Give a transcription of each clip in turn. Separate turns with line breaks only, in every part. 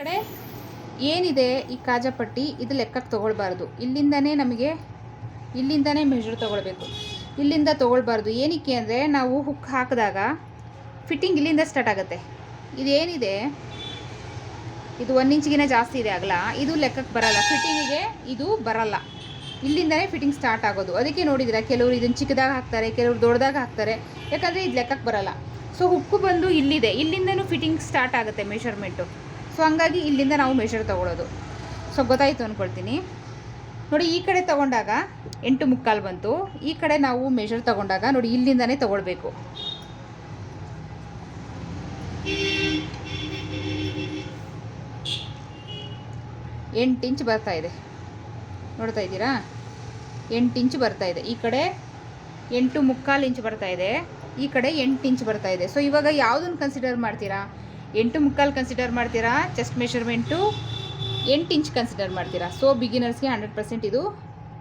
ಕಡೆ? ಏನಿದೆ ಈ ಕಾಜಾಪಟ್ಟಿ ಇದು ಲೆಕ್ಕಕ್ಕೆ ತೊಗೊಳ್ಬಾರ್ದು. ಇಲ್ಲಿಂದನೇ ನಮಗೆ, ಇಲ್ಲಿಂದನೇ ಮೆಜರ್ ತೊಗೊಳ್ಬೇಕು. ಇಲ್ಲಿಂದ ತೊಗೊಳ್ಬಾರ್ದು. ಏನಕ್ಕೆ ಅಂದರೆ ನಾವು ಹುಕ್ ಹಾಕಿದಾಗ ಫಿಟ್ಟಿಂಗ್ ಇಲ್ಲಿಂದ ಸ್ಟಾರ್ಟ್ ಆಗುತ್ತೆ. ಇದೇನಿದೆ? ಇದು ಒನ್ ಇಂಚಿಗಿನ ಜಾಸ್ತಿ ಇದೆ ಆಗಲ್ಲ ಇದು ಲೆಕ್ಕಕ್ಕೆ ಬರಲ್ಲ. ಫಿಟ್ಟಿಂಗಿಗೆ ಇದು ಬರಲ್ಲ. ಇಲ್ಲಿಂದನೇ ಫಿಟ್ಟಿಂಗ್ ಸ್ಟಾರ್ಟ್ ಆಗೋದು. ಅದಕ್ಕೆ ನೋಡಿದ್ರೆ, ಕೆಲವರು ಇದನ್ನು ಚಿಕ್ಕದಾಗ ಹಾಕ್ತಾರೆ, ಕೆಲವರು ದೊಡ್ಡದಾಗ ಹಾಕ್ತಾರೆ. ಯಾಕಂದರೆ ಇದು ಲೆಕ್ಕಕ್ಕೆ ಬರಲ್ಲ. ಸೊ ಹುಕ್ಕು ಬಂದು ಇಲ್ಲಿದೆ. ಇಲ್ಲಿಂದನೂ ಫಿಟ್ಟಿಂಗ್ ಸ್ಟಾರ್ಟ್ ಆಗುತ್ತೆ ಮೆಷರ್ಮೆಂಟು ಸೊ ಹಂಗಾಗಿ ಇಲ್ಲಿಂದ ನಾವು ಮೆಷರ್ ತೊಗೊಳೋದು. ಸೊ ಗೊತ್ತಾಯಿತು ಅಂದ್ಕೊಳ್ತೀನಿ ನೋಡಿ, ಈ ಕಡೆ ತಗೊಂಡಾಗ ಎಂಟು ಮುಕ್ಕಾಲು ಬಂತು. ಈ ಕಡೆ ನಾವು ಮೆಷರ್ ತಗೊಂಡಾಗ ನೋಡಿ, ಇಲ್ಲಿಂದನೇ ತೊಗೊಳ್ಬೇಕು. ಎಂಟು ಇಂಚ್ ಬರ್ತಾ ಇದೆ. ನೋಡ್ತಾ ಇದ್ದೀರಾ? ಎಂಟು ಇಂಚ್ ಬರ್ತಾ ಇದೆ. ಈ ಕಡೆ ಎಂಟು ಮುಕ್ಕಾಲು ಇಂಚ್ ಬರ್ತಾ ಇದೆ. ಈ ಕಡೆ ಎಂಟು ಇಂಚ್ ಬರ್ತಾ ಇದೆ. ಸೊ ಇವಾಗ ಯಾವುದನ್ನು ಕನ್ಸಿಡರ್ ಮಾಡ್ತೀರಾ? ಎಂಟು ಮುಕ್ಕಾಲು ಕನ್ಸಿಡರ್ ಮಾಡ್ತೀರಾ? ಚೆಸ್ಟ್ ಮೆಷರ್ಮೆಂಟು ಎಂಟು ಇಂಚ್ ಕನ್ಸಿಡರ್ ಮಾಡ್ತೀರಾ? ಸೊ ಬಿಗಿನರ್ಸ್ಗೆ ಹಂಡ್ರೆಡ್ ಪರ್ಸೆಂಟ್ ಇದು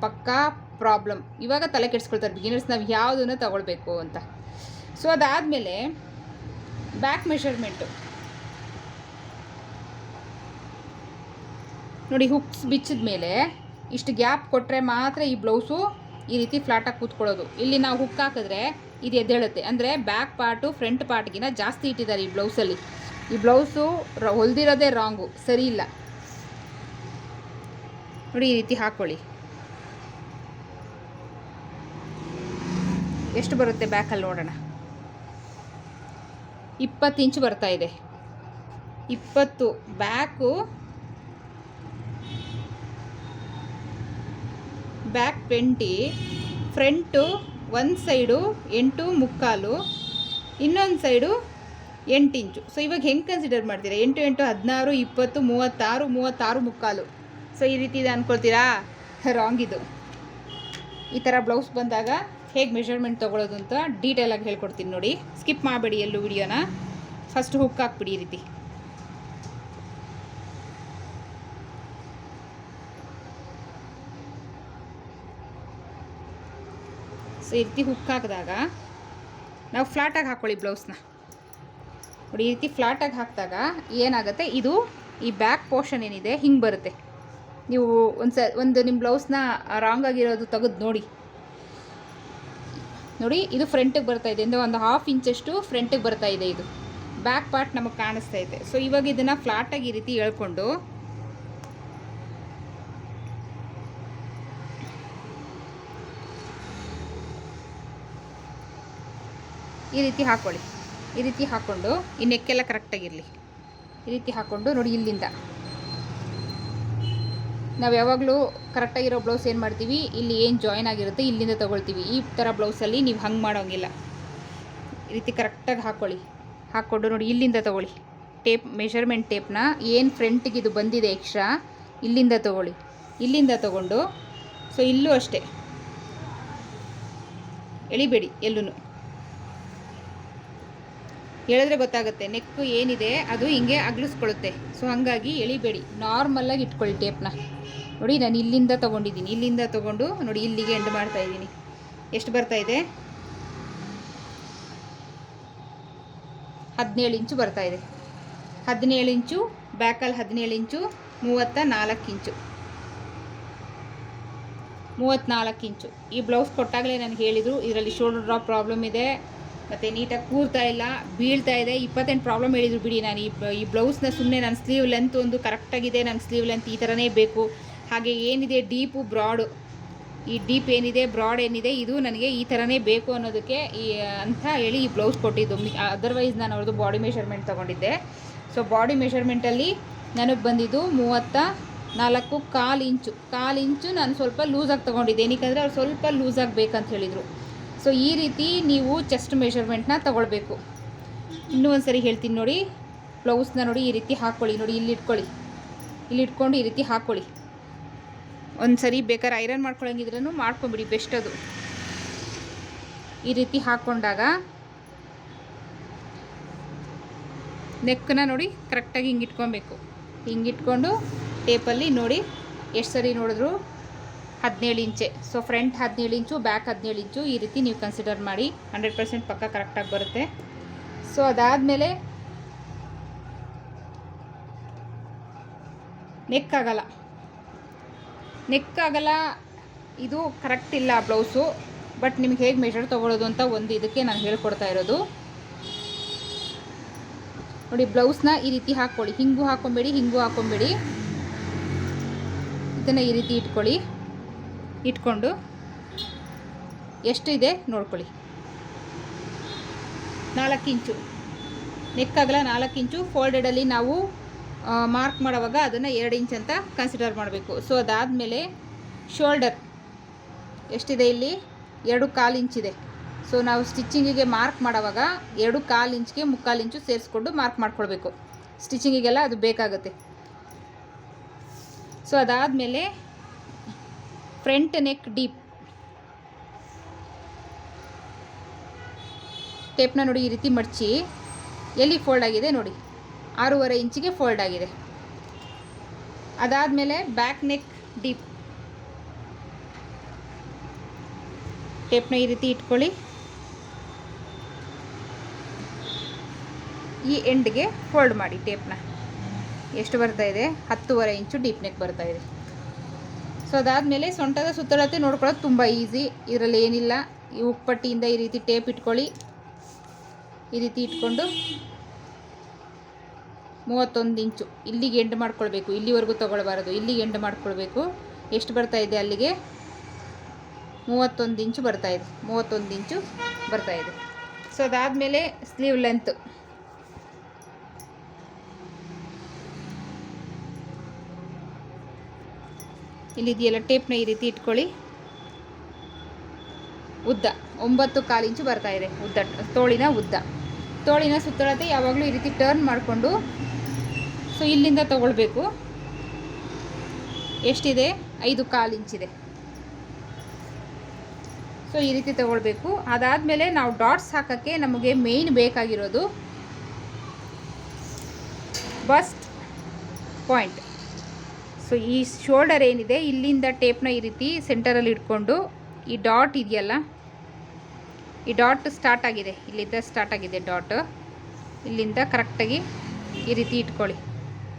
ಪಕ್ಕಾ ಪ್ರಾಬ್ಲಮ್ ಇವಾಗ ತಲೆ ಕೆಡಿಸ್ಕೊಳ್ತಾರೆ. ಬಿಗಿನರ್ಸ್ ನಾವು ಯಾವುದನ್ನು ತಗೊಳ್ಬೇಕು ಅಂತ. ಸೊ ಅದಾದಮೇಲೆ ಬ್ಯಾಕ್ ಮೆಷರ್ಮೆಂಟು ನೋಡಿ ಹುಕ್ಸ್ ಬಿಚ್ಚಿದ ಮೇಲೆ ಇಷ್ಟು ಗ್ಯಾಪ್ ಕೊಟ್ಟರೆ ಮಾತ್ರ ಈ ಬ್ಲೌಸು ಈ ರೀತಿ ಫ್ಲಾಟಾಗಿ ಕೂತ್ಕೊಳ್ಳೋದು. ಇಲ್ಲಿ ನಾವು ಹುಕ್ ಹಾಕಿದ್ರೆ ಇದು ಎದ್ದೇಳುತ್ತೆ. ಅಂದರೆ ಬ್ಯಾಕ್ ಪಾರ್ಟು ಫ್ರಂಟ್ ಪಾರ್ಟ್ಗಿನ ಜಾಸ್ತಿ ಇಟ್ಟಿದ್ದಾರೆ ಈ ಬ್ಲೌಸಲ್ಲಿ ಈ ಬ್ಲೌಸು ಹೊಲ್ದಿರೋದೇ ರಾಂಗು ಸರಿ ಇಲ್ಲ. ನೋಡಿ ಈ ರೀತಿ ಹಾಕ್ಕೊಳ್ಳಿ ಎಷ್ಟು ಬರುತ್ತೆ ಬ್ಯಾಕಲ್ಲಿ ನೋಡೋಣ. ಇಪ್ಪತ್ತು ಇಂಚು ಬರ್ತಾ ಇದೆ. ಇಪ್ಪತ್ತು ಬ್ಯಾಕು ಬ್ಯಾಕ್ ಟ್ವೆಂಟಿ ಫ್ರಂಟು ಒಂದು ಸೈಡು ಎಂಟು ಮುಕ್ಕಾಲು, ಇನ್ನೊಂದು ಸೈಡು ಎಂಟು ಇಂಚು. ಸೊ ಇವಾಗ ಹೆಂಗೆ ಕನ್ಸಿಡರ್ ಮಾಡ್ತೀರಾ? ಎಂಟು ಎಂಟು ಹದಿನಾರು ಇಪ್ಪತ್ತು ಮೂವತ್ತಾರು ಮೂವತ್ತಾರು ಮುಕ್ಕಾಲು. ಸೊ ಈ ರೀತಿ ಇದೆ ಅಂದ್ಕೊಳ್ತೀರಾ ರಾಂಗ್ ಇದು. ಈ ಥರ ಬ್ಲೌಸ್ ಬಂದಾಗ ಹೇಗೆ ಮೆಷರ್ಮೆಂಟ್ ತೊಗೊಳೋದು ಅಂತ ಡೀಟೇಲಾಗಿ ಹೇಳ್ಕೊಡ್ತೀನಿ ನೋಡಿ. ಸ್ಕಿಪ್ ಮಾಡಬೇಡಿ ಎಲ್ಲೂ ವಿಡಿಯೋನ. ಫಸ್ಟ್ ಹುಕ್ ಹಾಕ್ಬಿಡಿ ಈ ರೀತಿ. ಸೊ ಈ ರೀತಿ ಹುಕ್ ಹಾಕಿದಾಗ ನಾವು ಫ್ಲಾಟಾಗಿ ಹಾಕ್ಕೊಳ್ಳಿ ಬ್ಲೌಸ್ನ ನೋಡಿ, ಈ ರೀತಿ ಫ್ಲ್ಯಾಟಾಗಿ ಹಾಕಿದಾಗ ಏನಾಗುತ್ತೆ? ಇದು ಈ ಬ್ಯಾಕ್ ಪೋರ್ಷನ್ ಏನಿದೆ, ಹಿಂಗೆ ಬರುತ್ತೆ. ನೀವು ಒಂದು ಸ, ಒಂದು ನಿಮ್ಮ ಬ್ಲೌಸ್ನ ರಾಂಗ್ ಆಗಿರೋದು ತೆಗೆದು ನೋಡಿ. ನೋಡಿ, ಇದು ಫ್ರಂಟಿಗೆ ಬರ್ತಾ ಇದೆ. ಅಂದರೆ ಒಂದು ಹಾಫ್ ಇಂಚಷ್ಟು ಫ್ರಂಟಿಗೆ ಬರ್ತಾ ಇದೆ ಇದು. ಬ್ಯಾಕ್ ಪಾರ್ಟ್ ನಮಗೆ ಕಾಣಿಸ್ತಾ ಇದೆ. ಸೊ ಇವಾಗ ಇದನ್ನು ಫ್ಲಾಟಾಗಿ ಈ ರೀತಿ ಹೇಳ್ಕೊಂಡು ಈ ರೀತಿ ಹಾಕ್ಕೊಳ್ಳಿ ಈ ರೀತಿ ಹಾಕ್ಕೊಂಡು ಈ ನೆಕ್ಕೆಲ್ಲ ಕರೆಕ್ಟಾಗಿರಲಿ ಈ ರೀತಿ ಹಾಕ್ಕೊಂಡು ನೋಡಿ ಇಲ್ಲಿಂದ. ನಾವು ಯಾವಾಗಲೂ ಕರೆಕ್ಟಾಗಿರೋ ಬ್ಲೌಸ್ ಏನು ಮಾಡ್ತೀವಿ? ಇಲ್ಲಿ ಏನು ಜಾಯಿನ್ ಆಗಿರುತ್ತೆ ಇಲ್ಲಿಂದ ತೊಗೊಳ್ತೀವಿ. ಈ ಥರ ಬ್ಲೌಸಲ್ಲಿ ನೀವು ಹಂಗೆ ಮಾಡೋಂಗಿಲ್ಲ. ಈ ರೀತಿ ಕರೆಕ್ಟಾಗಿ ಹಾಕ್ಕೊಳ್ಳಿ ಹಾಕ್ಕೊಂಡು ನೋಡಿ ಇಲ್ಲಿಂದ ತೊಗೊಳ್ಳಿ. ಟೇಪ್ ಮೆಷರ್ಮೆಂಟ್ ಟೇಪ್ನ ಏನು ಫ್ರಂಟಿಗೆ ಇದು ಬಂದಿದೆ ಎಕ್ಸ್ಟ್ರಾ ಇಲ್ಲಿಂದ ತೊಗೊಳ್ಳಿ. ಇಲ್ಲಿಂದ ತೊಗೊಂಡು ಸೊ ಇಲ್ಲೂ ಅಷ್ಟೇ. ಎಳಿಬೇಡಿ ಎಲ್ಲೂ ಎಳೆದ್ರೆ ಗೊತ್ತಾಗುತ್ತೆ. ನೆಕ್ಕು ಏನಿದೆ, ಅದು ಹಿಂಗೆ ಅಗ್ಲಿಸ್ಕೊಳ್ಳುತ್ತೆ. ಸೊ ಹಾಗಾಗಿ ಎಳಿಬೇಡಿ. ನಾರ್ಮಲಾಗಿ ಇಟ್ಕೊಳ್ಳಿ ಟೇಪ್ನ ನೋಡಿ, ನಾನು ಇಲ್ಲಿಂದ ತೊಗೊಂಡಿದ್ದೀನಿ. ಇಲ್ಲಿಂದ ತೊಗೊಂಡು, ನೋಡಿ, ಇಲ್ಲಿಗೆ ಎಂಡ್ ಮಾಡ್ತಾ ಇದ್ದೀನಿ. ಎಷ್ಟು ಬರ್ತಾ ಇದೆ? ಹದಿನೇಳು ಇಂಚು ಬರ್ತಾ ಇದೆ. ಹದಿನೇಳು ಇಂಚು ಬ್ಯಾಕಲ್ಲಿ ಹದಿನೇಳು ಇಂಚು ಮೂವತ್ತ ನಾಲ್ಕು ಇಂಚು. ಮೂವತ್ತ್ನಾಲ್ಕು ಇಂಚು. ಈ ಬ್ಲೌಸ್ ಕೊಟ್ಟಾಗಲೇ ನನಗೆ ಹೇಳಿದರು, ಇದರಲ್ಲಿ ಶೋಲ್ಡರ್ ಡ್ರಾಪ್ ಪ್ರಾಬ್ಲಮ್ ಇದೆ. ಮತ್ತು ನೀಟಾಗಿ ಕೂರ್ತಾ ಇಲ್ಲ, ಬೀಳ್ತಾ ಇದೆ. ಇಪ್ಪತ್ತೆಂಟು ಪ್ರಾಬ್ಲಮ್ ಹೇಳಿದ್ರು ಬಿಡಿ ನಾನು. ಈ ಬ್ಲೌಸ್ನ ಸುಮ್ಮನೆ ನನ್ನ ಸ್ಲೀವ್ ಲೆಂತ್ ಒಂದು ಕರೆಕ್ಟಾಗಿದೆ ನನ್ನ ಸ್ಲೀವ್ ಲೆಂತ್ ಈ ಥರನೇ ಬೇಕು. ಹಾಗೆ ಏನಿದೆ ಡೀಪು ಬ್ರಾಡು ಈ ಡೀಪ್ ಏನಿದೆ ಬ್ರಾಡ್ ಏನಿದೆ, ಇದು ನನಗೆ ಈ ಥರನೇ ಬೇಕು ಅನ್ನೋದಕ್ಕೆ ಈ, ಅಂತ ಹೇಳಿ ಈ ಬ್ಲೌಸ್ ಕೊಟ್ಟಿದ್ದು. ಅದರ್ವೈಸ್ ನಾನು ಅವ್ರದ್ದು ಬಾಡಿ ಮೆಷರ್ಮೆಂಟ್ ತೊಗೊಂಡಿದ್ದೆ. ಸೊ ಬಾಡಿ ಮೆಷರ್ಮೆಂಟಲ್ಲಿ ನನಗೆ ಬಂದಿದ್ದು ಮೂವತ್ತ ನಾಲ್ಕು ಕಾಲು ಇಂಚು. ಕಾಲು ಇಂಚು ನಾನು ಸ್ವಲ್ಪ ಲೂಸಾಗಿ ತೊಗೊಂಡಿದ್ದೆ. ಏನಕ್ಕಂದರೆ ಅವ್ರು ಸ್ವಲ್ಪ ಲೂಸಾಗಿ ಬೇಕಂತ ಹೇಳಿದರು. ಸೊ ಈ ರೀತಿ ನೀವು ಚೆಸ್ಟ್ ಮೆಷರ್ಮೆಂಟ್ನ ತಗೊಳ್ಬೇಕು. ಇನ್ನೂ ಒಂದು ಸರಿ ಹೇಳ್ತೀನಿ ನೋಡಿ. ಬ್ಲೌಸ್ನ ನೋಡಿ ಈ ರೀತಿ ಹಾಕ್ಕೊಳ್ಳಿ ನೋಡಿ, ಇಲ್ಲಿ ಇಟ್ಕೊಳ್ಳಿ. ಇಲ್ಲಿ ಇಟ್ಕೊಂಡು ಈ ರೀತಿ ಹಾಕ್ಕೊಳ್ಳಿ ಒಂದು ಸರಿ ಬೇಕಾದ್ರೆ ಐರನ್ ಮಾಡ್ಕೊಳ್ಳೋಂಗಿದ್ರೂ ಮಾಡ್ಕೊಂಬಿಡಿ ಬೆಸ್ಟ್ ಅದು. ಈ ರೀತಿ ಹಾಕ್ಕೊಂಡಾಗ ನೆಕ್ಕನ್ನ ನೋಡಿ ಕರೆಕ್ಟಾಗಿ ಹಿಂಗೆ ಇಟ್ಕೊಬೇಕು ಹಿಂಗೆ ಇಟ್ಕೊಂಡು ಟೇಪಲ್ಲಿ ನೋಡಿ ಎಷ್ಟು ಸರಿ ನೋಡಿದ್ರು ಹದಿನೇಳು ಇಂಚೆ. ಸೊ ಫ್ರಂಟ್ ಹದಿನೇಳು ಇಂಚು ಬ್ಯಾಕ್ ಹದಿನೇಳು ಇಂಚು ಈ ರೀತಿ ನೀವು ಕನ್ಸಿಡರ್ ಮಾಡಿ. ಹಂಡ್ರೆಡ್ ಪರ್ಸೆಂಟ್ ಪಕ್ಕ ಕರೆಕ್ಟಾಗಿ ಬರುತ್ತೆ. ಸೊ ಅದಾದಮೇಲೆ ನೆಕ್ ಆಗಲ್ಲ. ನೆಕ್ ಆಗಲ್ಲ, ಇದು ಕರೆಕ್ಟ್ ಇಲ್ಲ ಬ್ಲೌಸು ಬಟ್ ನಿಮ್ಗೆ ಹೇಗೆ ಮೆಷರ್ ತೊಗೊಳೋದು ಅಂತ ಒಂದು ಇದಕ್ಕೆ ನಾನು ಹೇಳ್ಕೊಡ್ತಾ ಇರೋದು. ನೋಡಿ ಬ್ಲೌಸ್ನ ಈ ರೀತಿ ಹಾಕ್ಕೊಳ್ಳಿ. ಹಿಂಗೂ ಹಾಕ್ಕೊಬೇಡಿ ಹಿಂಗೂ ಹಾಕ್ಕೊಬೇಡಿ. ಇದನ್ನು ಈ ರೀತಿ ಇಟ್ಕೊಳ್ಳಿ. ಇಟ್ಕೊಂಡು ಎಷ್ಟು ಇದೆ ನೋಡ್ಕೊಳ್ಳಿ. ನಾಲ್ಕು ಇಂಚು. ನೆಕ್ಕಾಗಲ ನಾಲ್ಕು ಇಂಚು ಫೋಲ್ಡೆಡಲ್ಲಿ ನಾವು ಮಾರ್ಕ್ ಮಾಡುವಾಗ ಅದನ್ನು ಎರಡು ಇಂಚ್ ಅಂತ ಕನ್ಸಿಡರ್ ಮಾಡಬೇಕು. ಸೊ ಅದಾದಮೇಲೆ ಶೋಲ್ಡರ್ ಎಷ್ಟಿದೆ ಇಲ್ಲಿ? ಎರಡು ಕಾಲು ಇಂಚಿದೆ ಸೊ ನಾವು ಸ್ಟಿಚ್ಚಿಂಗಿಗೆ ಮಾರ್ಕ್ ಮಾಡುವಾಗ ಎರಡು ಕಾಲು ಇಂಚ್ಗೆ ಮುಕ್ಕಾಲು ಇಂಚು ಸೇರಿಸ್ಕೊಂಡು ಮಾರ್ಕ್ ಮಾಡ್ಕೊಳ್ಬೇಕು. ಸ್ಟಿಚಿಂಗಿಗೆಲ್ಲ ಅದು ಬೇಕಾಗುತ್ತೆ. ಸೊ ಅದಾದಮೇಲೆ ಫ್ರಂಟ್ ನೆಕ್ ಡೀಪ್. ಟೇಪ್ನ ನೋಡಿ ಈ ರೀತಿ ಮಡಚಿ. ಎಲ್ಲಿ ಫೋಲ್ಡ್ ಆಗಿದೆ ನೋಡಿ. ಆರೂವರೆ ಇಂಚಿಗೆ ಫೋಲ್ಡ್ ಆಗಿದೆ. ಅದಾದಮೇಲೆ ಬ್ಯಾಕ್ ನೆಕ್ ಡೀಪ್. ಟೇಪ್ನ ಈ ರೀತಿ ಇಟ್ಕೊಳ್ಳಿ. ಈ ಎಂಡ್ಗೆ ಫೋಲ್ಡ್ ಮಾಡಿ ಟೇಪ್ನ. ಎಷ್ಟು ಬರ್ತಾ ಇದೆ? ಹತ್ತುವರೆ ಇಂಚು ಡೀಪ್ ನೆಕ್ ಬರ್ತಾ ಇದೆ. ಸೊ ಅದಾದಮೇಲೆ ಸೊಂಟದ ಸುತ್ತಳತೆ ನೋಡ್ಕೊಳ್ಳೋದು ತುಂಬ ಈಸಿ ಇದರಲ್ಲಿ ಏನಿಲ್ಲ. ಈ ಉಪ್ಪಟ್ಟಿಯಿಂದ ಈ ರೀತಿ ಟೇಪ್ ಇಟ್ಕೊಳ್ಳಿ. ಈ ರೀತಿ ಇಟ್ಕೊಂಡು ಮೂವತ್ತೊಂದು ಇಂಚು. ಇಲ್ಲಿಗೆ ಎಂಡ್ ಮಾಡ್ಕೊಳ್ಬೇಕು. ಇಲ್ಲಿವರೆಗೂ ತೊಗೊಳ್ಬಾರದು. ಇಲ್ಲಿಗೆ ಎಂಡ್ ಮಾಡ್ಕೊಳ್ಬೇಕು. ಎಷ್ಟು ಬರ್ತಾ ಇದೆ ಅಲ್ಲಿಗೆ? ಮೂವತ್ತೊಂದು ಇಂಚು ಬರ್ತಾ ಇದೆ. ಮೂವತ್ತೊಂದು ಇಂಚು ಬರ್ತಾ ಇದೆ. ಸೊ ಅದಾದಮೇಲೆ ಸ್ಲೀವ್ ಲೆಂತ್ ಇಲ್ಲಿದೆಯಲ್ಲ, ಟೇಪ್ನ ಈ ರೀತಿ ಇಟ್ಕೊಳ್ಳಿ. ಉದ್ದ, ಒಂಬತ್ತು ಕಾಲು ಇಂಚು ಬರ್ತಾ ಇದೆ, ಉದ್ದ, ತೋಳಿನ ಉದ್ದ. ತೋಳಿನ ಸುತ್ತಳತೆ ಯಾವಾಗಲೂ ಈ ರೀತಿ ಟರ್ನ್ ಮಾಡಿಕೊಂಡು ಸೊ ಇಲ್ಲಿಂದ ತಗೊಳ್ಬೇಕು. ಎಷ್ಟಿದೆ? ಐದು ಕಾಲು ಇಂಚಿದೆ. ಸೊ ಈ ರೀತಿ ತಗೊಳ್ಬೇಕು. ಅದಾದಮೇಲೆ ನಾವು ಡಾಟ್ಸ್ ಹಾಕೋಕ್ಕೆ ನಮಗೆ ಮೇಯ್ನ್ ಬೇಕಾಗಿರೋದು ಬಸ್ಟ್ ಪಾಯಿಂಟ್ ಸೊ ಈ ಶೋಲ್ಡರ್ ಏನಿದೆ, ಇಲ್ಲಿಂದ ಟೇಪ್ನ ಈ ರೀತಿ ಸೆಂಟರಲ್ಲಿ ಇಟ್ಕೊಂಡು ಈ ಡಾಟ್ ಇದೆಯಲ್ಲ, ಈ ಡಾಟ್ ಸ್ಟಾರ್ಟ್ ಆಗಿದೆ. ಇಲ್ಲಿಂದ ಸ್ಟಾರ್ಟ್ ಆಗಿದೆ ಡಾಟ್ ಇಲ್ಲಿಂದ ಕರೆಕ್ಟಾಗಿ ಈ ರೀತಿ ಇಟ್ಕೊಳ್ಳಿ.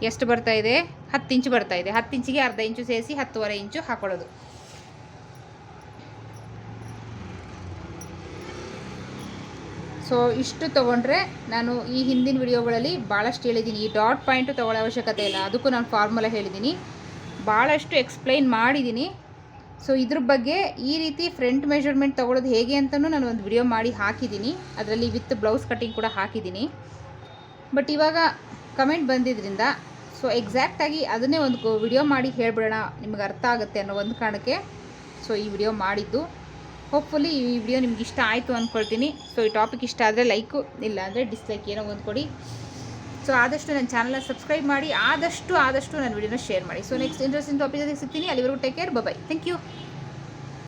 ಎಷ್ಟು ಬರ್ತಾ ಇದೆ? ಹತ್ತು ಇಂಚು ಬರ್ತಾ ಇದೆ. ಹತ್ತು ಇಂಚಿಗೆ ಅರ್ಧ ಇಂಚು ಸೇರಿಸಿ ಹತ್ತುವರೆ ಇಂಚು ಹಾಕೊಳ್ಳೋದು. ಸೊ ಇಷ್ಟು ತೊಗೊಂಡ್ರೆ ನಾನು ಈ ಹಿಂದಿನ ವಿಡಿಯೋಗಳಲ್ಲಿ ಭಾಳಷ್ಟು ಹೇಳಿದ್ದೀನಿ. ಈ ಡಾಟ್ ಪಾಯಿಂಟು ತೊಗೊಳ್ಳೋ ಅವಶ್ಯಕತೆ ಇಲ್ಲ. ಅದಕ್ಕೂ ನಾನು ಫಾರ್ಮುಲಾ ಹೇಳಿದ್ದೀನಿ. ಭಾಳಷ್ಟು ಎಕ್ಸ್ಪ್ಲೈನ್ ಮಾಡಿದ್ದೀನಿ ಸೊ ಇದ್ರ ಬಗ್ಗೆ ಈ ರೀತಿ ಫ್ರಂಟ್ ಮೆಷರ್ಮೆಂಟ್ ತೊಗೊಳೋದು ಹೇಗೆ ಅಂತಲೂ ನಾನು ಒಂದು ವಿಡಿಯೋ ಮಾಡಿ ಹಾಕಿದ್ದೀನಿ ಅದರಲ್ಲಿ ವಿತ್ ಬ್ಲೌಸ್ ಕಟ್ಟಿಂಗ್ ಕೂಡ ಹಾಕಿದ್ದೀನಿ ಬಟ್ ಇವಾಗ ಕಮೆಂಟ್ ಬಂದಿದ್ದರಿಂದ ಸೊ ಎಕ್ಸಾಕ್ಟಾಗಿ ಅದನ್ನೇ ಒಂದು ವಿಡಿಯೋ ಮಾಡಿ ಹೇಳ್ಬಿಡೋಣ. ನಿಮ್ಗೆ ಅರ್ಥ ಆಗುತ್ತೆ ಅನ್ನೋ ಒಂದು ಕಾರಣಕ್ಕೆ ಸೊ ಈ ವಿಡಿಯೋ ಮಾಡಿದ್ದು. ಹೋಪ್ಫುಲಿ ಈ ವಿಡಿಯೋ ನಿಮ್ಗೆ ಇಷ್ಟ ಆಯಿತು ಅಂದ್ಕೊಳ್ತೀನಿ ಸೊ ಈ ಟಾಪಿಕ್ ಇಷ್ಟ ಆದರೆ ಲೈಕು ಇಲ್ಲ ಅಂದರೆ ಡಿಸ್ಲೈಕ್ ಏನೋ ಒಂದು ಕೊಡಿ. ಸೊ ಆದಷ್ಟು ನನ್ನ ಚಾನಲ್ನ ಸಬ್ಸ್ಕ್ರೈಬ್ ಮಾಡಿ, ಆದಷ್ಟು ಆದಷ್ಟು ನನ್ನ ವಿಡಿಯೋನ ಶೇರ್ ಮಾಡಿ. ಸೊ ನೆಕ್ಸ್ಟ್ ಇಂಟ್ರೆಸ್ಟಿಂಗ್ ಟಾಪಿಕ್ ಸಿಗ್ತೀನಿ. ಅಲ್ಲಿವರೆಗೂ take care bye thank you